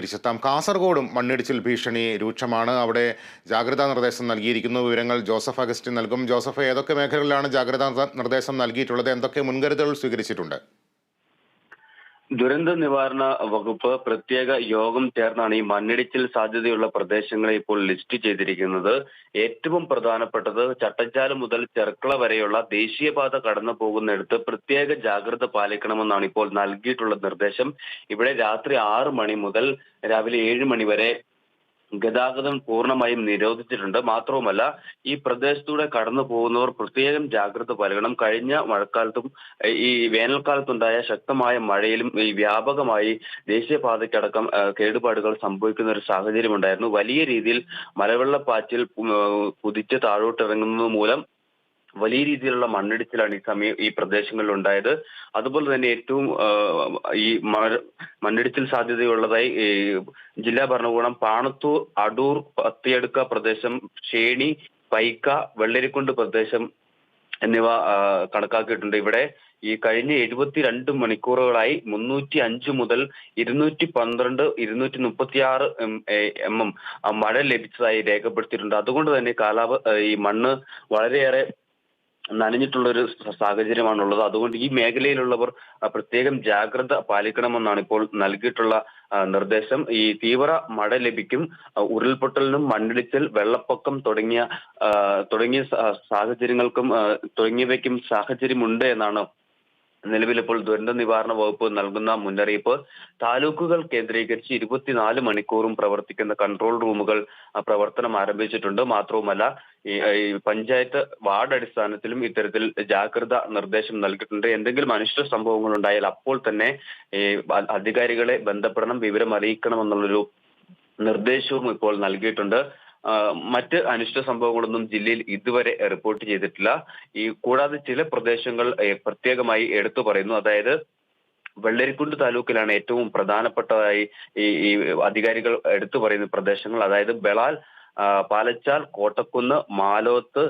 തിരിച്ചെത്താം. കാസർഗോഡും മണ്ണിടിച്ചിൽ ഭീഷണി രൂക്ഷമാണ്. അവിടെ ജാഗ്രതാ നിർദ്ദേശം നൽകിയിരിക്കുന്നു. വിവരങ്ങൾ ജോസഫ് അഗസ്റ്റിൻ നൽകും. ജോസഫ് ഏതൊക്കെ മേഖലകളിലാണ് ജാഗ്രതാ നിർദ്ദേശം നൽകിയിട്ടുള്ളത്? എന്തൊക്കെ മുൻകരുതലുകൾ സ്വീകരിച്ചിട്ടുണ്ട്? ദുരന്ത നിവാരണ വകുപ്പ് പ്രത്യേക യോഗം ചേർന്നാണ് ഈ മണ്ണിടിച്ചിൽ സാധ്യതയുള്ള പ്രദേശങ്ങളെ ഇപ്പോൾ ലിസ്റ്റ് ചെയ്തിരിക്കുന്നത്. ഏറ്റവും പ്രധാനപ്പെട്ടത് ചട്ടച്ചാല മുതൽ ചെർക്കള വരെയുള്ള ദേശീയപാത കടന്നു പോകുന്നിടത്ത് പ്രത്യേക ജാഗ്രത പാലിക്കണമെന്നാണ് ഇപ്പോൾ നൽകിയിട്ടുള്ള നിർദ്ദേശം. ഇവിടെ രാത്രി ആറ് മണി മുതൽ രാവിലെ ഏഴ് മണി വരെ ഗതാഗതം പൂർണമായും നിരോധിച്ചിട്ടുണ്ട്. മാത്രവുമല്ല ഈ പ്രദേശത്തൂടെ കടന്നു പോകുന്നവർ പ്രത്യേകം ജാഗ്രത പാലിക്കണം. കഴിഞ്ഞ മഴക്കാലത്തും ഈ വേനൽക്കാലത്തുണ്ടായ ശക്തമായ മഴയിലും ഈ വ്യാപകമായി ദേശീയപാതയ്ക്കടക്കം കേടുപാടുകൾ സംഭവിക്കുന്ന ഒരു സാഹചര്യം ഉണ്ടായിരുന്നു വലിയ രീതിയിൽ മലവെള്ളപ്പാച്ചിൽ കുതിച്ച് താഴോട്ടിറങ്ങുന്നത് മൂലം വലിയ രീതിയിലുള്ള മണ്ണിടിച്ചിലാണ് ഈ സമയം ഈ പ്രദേശങ്ങളിൽ ഉണ്ടായത് അതുപോലെ തന്നെ ഏറ്റവും ഈ മണ്ണിടിച്ചിൽ സാധ്യതയുള്ളതായി ജില്ലാ ഭരണകൂടം പാണത്തൂർ അടൂർ പത്തിയടുക്ക പ്രദേശം ഷേണി പൈക്ക വെള്ളരിക്കുണ്ട് പ്രദേശം എന്നിവ കണക്കാക്കിയിട്ടുണ്ട്. ഇവിടെ ഈ കഴിഞ്ഞ എഴുപത്തിരണ്ട് മണിക്കൂറുകളായി മുന്നൂറ്റി അഞ്ച് മുതൽ ഇരുന്നൂറ്റി പന്ത്രണ്ട് ഇരുന്നൂറ്റി മുപ്പത്തി ആറ് എം എം മഴ ലഭിച്ചതായി രേഖപ്പെടുത്തിയിട്ടുണ്ട്. അതുകൊണ്ട് തന്നെ കാലാവ ഈ മണ്ണ് വളരെയേറെ നനഞ്ഞിട്ടുള്ള ഒരു സാഹചര്യമാണുള്ളത്. അതുകൊണ്ട് ഈ മേഖലയിലുള്ളവർ പ്രത്യേകം ജാഗ്രത പാലിക്കണമെന്നാണ് ഇപ്പോൾ നൽകിയിട്ടുള്ള നിർദ്ദേശം. ഈ തീവ്ര മഴ ലഭിക്കും ഉരുൾപൊട്ടലിനും മണ്ണിടിച്ചിൽ വെള്ളപ്പൊക്കം തുടങ്ങിയ തുടങ്ങിയ സാഹചര്യങ്ങൾക്കും തുടങ്ങിയവയ്ക്കും സാഹചര്യമുണ്ട് എന്നാണ് നിലവിലിപ്പോൾ ദുരന്ത നിവാരണ വകുപ്പ് നൽകുന്ന മുന്നറിയിപ്പ്. താലൂക്കുകൾ കേന്ദ്രീകരിച്ച് ഇരുപത്തിനാല് മണിക്കൂറും പ്രവർത്തിക്കുന്ന കൺട്രോൾ റൂമുകൾ പ്രവർത്തനം ആരംഭിച്ചിട്ടുണ്ട്. മാത്രവുമല്ല ഈ പഞ്ചായത്ത് വാർഡ് അടിസ്ഥാനത്തിലും ഇത്തരത്തിൽ ജാഗ്രത നിർദ്ദേശം നൽകിയിട്ടുണ്ട്. എന്തെങ്കിലും അനിഷ്ട സംഭവങ്ങൾ ഉണ്ടായാൽ അപ്പോൾ തന്നെ ഈ അധികാരികളെ ബന്ധപ്പെടണം വിവരം അറിയിക്കണം എന്നുള്ളൊരു നിർദ്ദേശവും ഇപ്പോൾ നൽകിയിട്ടുണ്ട്. മറ്റ് അനിഷ്ട സംഭവങ്ങളൊന്നും ജില്ലയിൽ ഇതുവരെ റിപ്പോർട്ട് ചെയ്തിട്ടില്ല. ഈ കൂടാതെ ചില പ്രദേശങ്ങൾ പ്രത്യേകമായി എടുത്തു പറയുന്നു. അതായത് വെള്ളരിക്കുണ്ട് താലൂക്കിലാണ് ഏറ്റവും പ്രധാനപ്പെട്ടതായി ഈ അധികാരികൾ എടുത്തു പറയുന്ന പ്രദേശങ്ങൾ. അതായത് ബെളാൽ പാലച്ചാൽ കോട്ടക്കുന്ന് മാലോത്ത്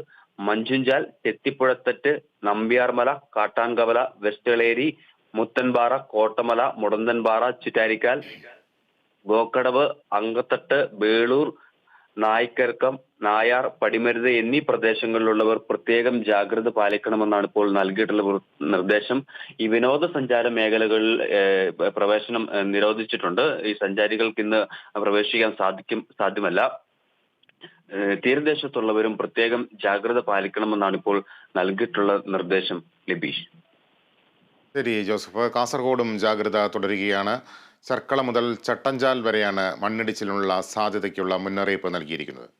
മഞ്ചുഞ്ചാൽ ചെത്തിപ്പുഴത്തറ്റ് നമ്പ്യാർമല കാട്ടാങ്കവല വെസ്റ്റളേരി മുത്തൻപാറ കോട്ടമല മുടന്തൻപാറ ചിറ്റാരിക്കാൽ ഗോക്കടവ് അങ്കത്തട്ട് ബേളൂർ നായ്ക്കർക്കം നായാർ പടിമരുത് എന്നീ പ്രദേശങ്ങളിലുള്ളവർ പ്രത്യേകം ജാഗ്രത പാലിക്കണമെന്നാണ് ഇപ്പോൾ നൽകിയിട്ടുള്ള നിർദ്ദേശം. ഈ വിനോദസഞ്ചാര മേഖലകളിൽ പ്രവേശനം നിരോധിച്ചിട്ടുണ്ട്. ഈ സഞ്ചാരികൾക്ക് ഇന്ന് പ്രവേശിക്കാൻ സാധിക്കും സാധ്യമല്ല. തീരദേശത്തുള്ളവരും പ്രത്യേകം ജാഗ്രത പാലിക്കണമെന്നാണ് ഇപ്പോൾ നൽകിയിട്ടുള്ള നിർദ്ദേശം ലബീഷ്. ശരി ജോസഫ്. കാസർഗോഡും ജാഗ്രത തുടരുകയാണ്. ചർക്കള മുതൽ ചട്ടഞ്ചാൽ വരെയാണ് മണ്ണിടിച്ചിലിനുള്ള സാധ്യതയ്ക്കുള്ള മുന്നറിയിപ്പ് നൽകിയിരിക്കുന്നത്.